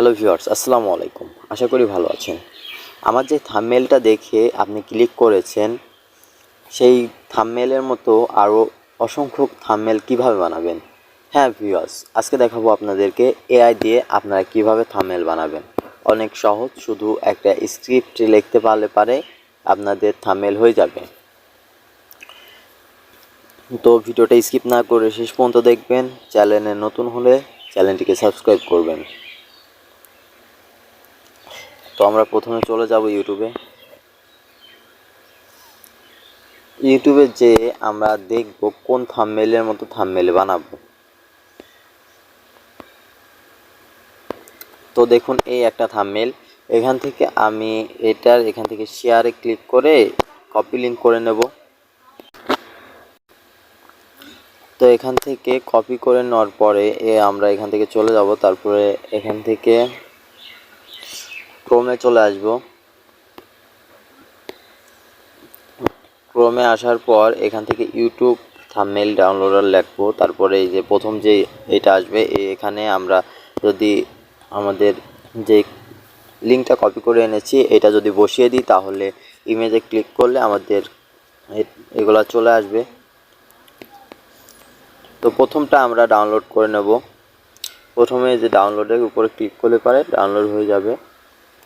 Hello viewers আসসালামু আলাইকুম। আশা করি ভালো আছেন। আমার যে থাম্বনেলটা দেখে আপনি ক্লিক করেছেন, সেই থাম্বনেলের মতো আরও অসংখ্য থাম্বনেল কীভাবে বানাবেন? হ্যাঁ ভিউয়ার্স আজকে দেখাবো আপনাদেরকে এআই দিয়ে আপনারা কীভাবে থাম্বনেল বানাবেন। অনেক সহজ, শুধু একটা স্ক্রিপ্ট লিখতে পারলে পারে আপনাদের থাম্বনেল হয়ে যাবে। তো ভিডিওটা স্কিপ না করে শেষ পর্যন্ত দেখবেন। চ্যানেলে নতুন হলে চ্যানেলটিকে সাবস্ক্রাইব করবেন। তো আমরা প্রথমে চলে যাব ইউটিউবে। ইউটিউবে যে আমরা দেখব কোন থামমেলের মতো থাম্বনেল বানাবো। তো দেখুন, এই একটা থামমেল এখান থেকে আমি এটার এখান থেকে শেয়ারে ক্লিক করে কপি লিঙ্ক করে নেব। তো এখান থেকে কপি করে নেওয়ার পরে এ আমরা এখান থেকে চলে যাব। তারপরে এখান থেকে ক্রোমে চলে আসব। ক্রোমে আসার পর এখান থেকে ইউটিউব থাম্বনেল ডাউনলোডার লিখব। তারপরে এই যে প্রথম যে এটা আসবে এখানে আমরা যদি আমাদের যে লিঙ্কটা কপি করে এনেছি, এটা যদি বসিয়ে দিই, তাহলে ইমেজে ক্লিক করলে আমাদের এগুলা চলে আসবে। তো প্রথমটা আমরা ডাউনলোড করে নেব। প্রথমে যে ডাউনলোডের উপরে ক্লিক করলে পারে ডাউনলোড হয়ে যাবে।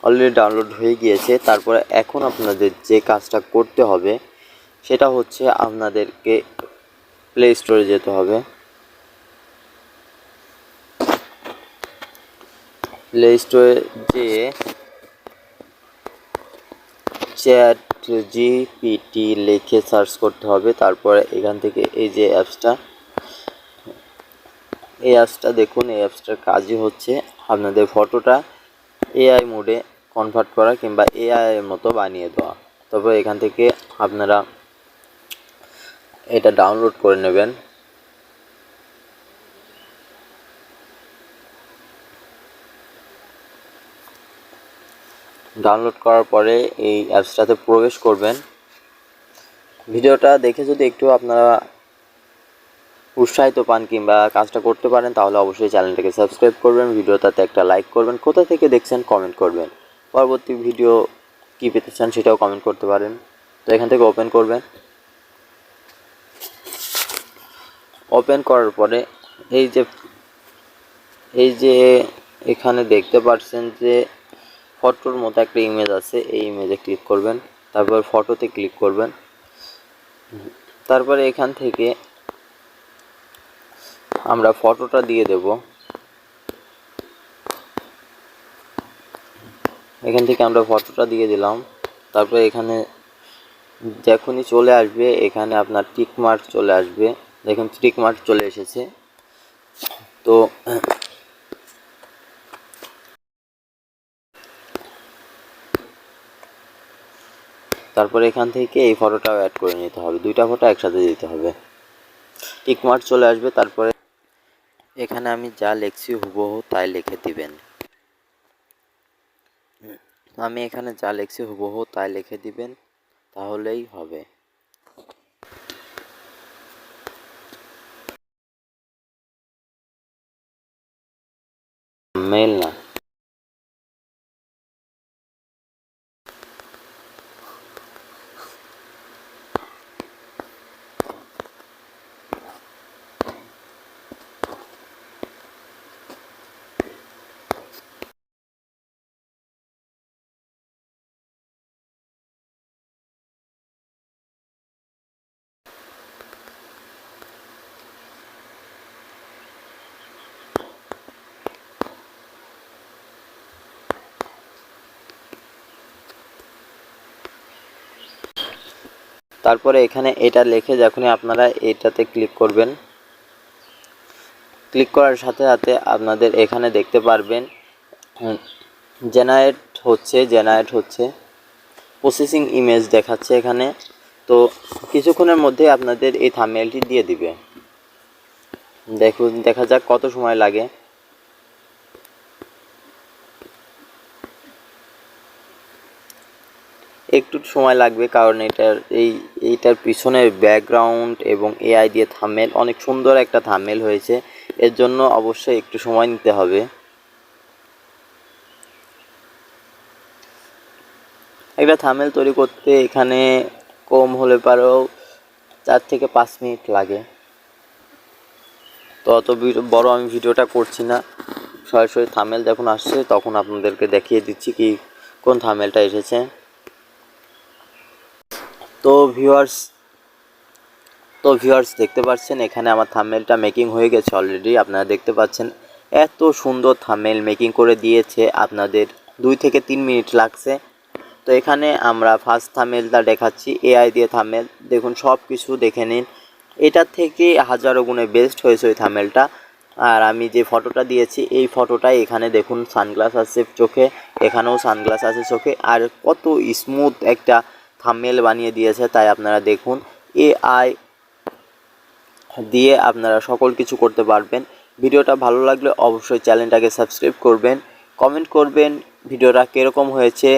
অলরেডি ডাউনলোড হয়ে গিয়েছে। তারপরে এখন আপনাদের যে কাজটা করতে হবে, সেটা হচ্ছে আপনাদেরকে প্লে স্টোরে যেতে হবে। প্লে স্টোরে যেয়ে চ্যাট জিপিটি লিখে সার্চ করতে হবে। তারপরে এখান থেকে এই যে অ্যাপসটা, এই অ্যাপসটা দেখুন, এই অ্যাপসটার কাজই হচ্ছে আপনাদের ফটোটা এআই মোডে কনভার্ট করা কিংবা এআই এর মতো বানিয়ে দেওয়া। তবে এখান থেকে আপনারা এটা ডাউনলোড করে নেবেন। ডাউনলোড করার পরে এই অ্যাপসটাতে প্রবেশ করবেন। ভিডিওটা দেখে যদি একটু আপনারা উৎসাহিত পান কিংবা কাজটা করতে পারেন, তাহলে অবশ্যই চ্যানেলটাকে সাবস্ক্রাইব করবেন, ভিডিওটাতে একটা লাইক করবেন। কোথা থেকে দেখছেন, কমেন্ট করবেন। পরবর্তী ভিডিও কী পেতে চান সেটাও কমেন্ট করতে পারেন। তো এখান থেকে ওপেন করবেন। ওপেন করার পরে এই যে এই যে এখানে দেখতে পাচ্ছেন যে ফটোর মতো একটা ইমেজ আছে। এই ইমেজে ক্লিক করবেন। তারপর ফটোতে ক্লিক করবেন। তারপরে এখান থেকে আমরা ফটোটা দিয়ে দেব। এখান থেকে আমরা ফটোটা দিয়ে দিলাম। তারপরে এখানে যখনই চলে আসবে, এখানে আপনার টিক মার্ক চলে আসবে। দেখুন টিক মার্ক চলে এসেছে। তো তারপরে এখান থেকে এই ফটোটাও অ্যাড করে নিতে হবে। দুইটা ফটো একসাথে দিতে হবে। টিক মার্ক চলে আসবে, তারপরে এখানে আমি যা লিখছি হুবহু তাই লিখে দিবেন। আমি এখানে যা লিখছি হুবহু তাই লিখে দিবেন তাহলেই হবে মেল না তারপরে এখানে এটা লিখে যখনই আপনারা এটাতে ক্লিক করবেন ক্লিক করার সাথে সাথে আপনাদের এখানে দেখতে পারবেন জেনারেট হচ্ছে জেনারেট হচ্ছে প্রসেসিং ইমেজ দেখাচ্ছে এখানে। তো কিছুক্ষণের মধ্যে আপনাদের এই থাম্বনেলটি দিয়ে দিবে। দেখুন, দেখা যাক কত সময় লাগে। একটু সময় লাগবে, কারণ এটার এই এইটার পিছনে ব্যাকগ্রাউন্ড এবং এআই দিয়ে থামেল অনেক সুন্দর একটা থামেল হয়েছে। এর জন্য অবশ্যই একটু সময় নিতে হবে। একটা থামেল তৈরি করতে এখানে কম হলে পারো চার থেকে পাঁচ মিনিট লাগে। তো অত বড় আমি ভিডিওটা করছি না। সরাসরি থামেল যখন আসছে তখন আপনাদেরকে দেখিয়ে দিচ্ছি কি কোন থামেলটা এসেছে। তো ভিউয়ার্স তো ভিউয়ার্স দেখতে পাচ্ছেন, এখানে আমার থামেলটা মেকিং হয়ে গেছে অলরেডি আপনারা দেখতে পাচ্ছেন, এত সুন্দর থামেল মেকিং করে দিয়েছে। আপনাদের দুই থেকে তিন মিনিট লাগছে। তো এখানে আমরা ফার্স্ট থামেলটা দেখাচ্ছি এআই দিয়ে থামেল দেখুন সব কিছু দেখে নিন। এটার থেকে হাজারো গুণে বেস্ট হয়েছে ওই থামেলটা আর আমি যে ফটোটা দিয়েছি, এই ফটোটাই এখানে দেখুন সানগ্লাস আছে চোখে। এখানেও সানগ্লাস আছে চোখে। আর কত স্মুথ একটা থামেল বানিয়ে দিয়েছে, তাই আপনারা দেখুন। এআই দিয়ে আপনারা সকল কিছু করতে পারবেন। ভিডিওটা ভালো লাগলে অবশ্যই চ্যানেলটাকে সাবস্ক্রাইব করবেন। কমেন্ট করবেন, ভিডিওটা কীরকম হয়েছে